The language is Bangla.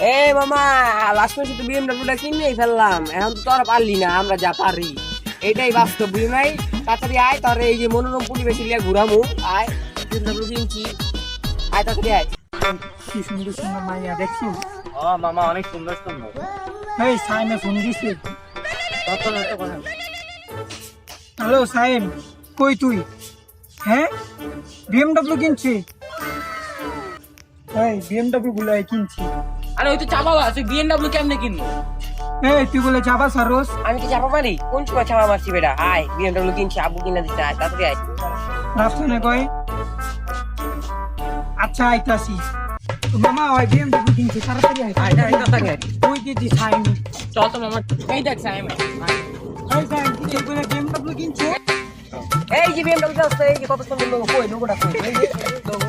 এই মামা লাস্ট মাসে তো বিএমডব্লিউটা কিনেই ফেললাম। এখন তো তোরা পারলি না আমরা যা পারি। এটাই বাস্তব বুঝি নাই? তাড়াতাড়ি আয় তোর এই যে মনোরম পরিবেশ লিয়া ঘুরামু। আয় বিএমডব্লিউ কিনছি। আয় তাড়াতাড়ি আয়। কি সুন্দর সুন্দর মাইয়া দেখছি ও মামা অনেক সুন্দর সুন্দর। এই সাইমে ফোন দিছে। হ্যালো সাইম কই তুই? হ্যাঁ? বিএমডব্লিউ কিনছি? এই বিএমডব্লিউ গুলাই কিনছি। আরে ওই তো চাপা আছে বিএনডব্লিউ কেমনে কিনবো? এই তুই বলে যাবা সারোস। আমি কি চাপা মারি? কোন সময় চাপা মারছি বেটা? আয় বিএমডব্লিউ কিনছি আবু কিনা দিতে আয় তাড়াতাড়ি আয়। রাস্তানে কয় আচ্ছা আইতাছি। মামা ওই বিএমডব্লিউ কিনছি তাড়াতাড়ি আয়। আয় আয় তাড়াতাড়ি আয়। কই দিদি সাইম চল তো মামা এই দেখ সাইম এই সাইম তুই বলে বিএমডব্লিউ কিনছি? এই যে বিএমডব্লিউ আছে এই যে কত সুন্দর লোগো কই লোগোটা কই এই যে লোগো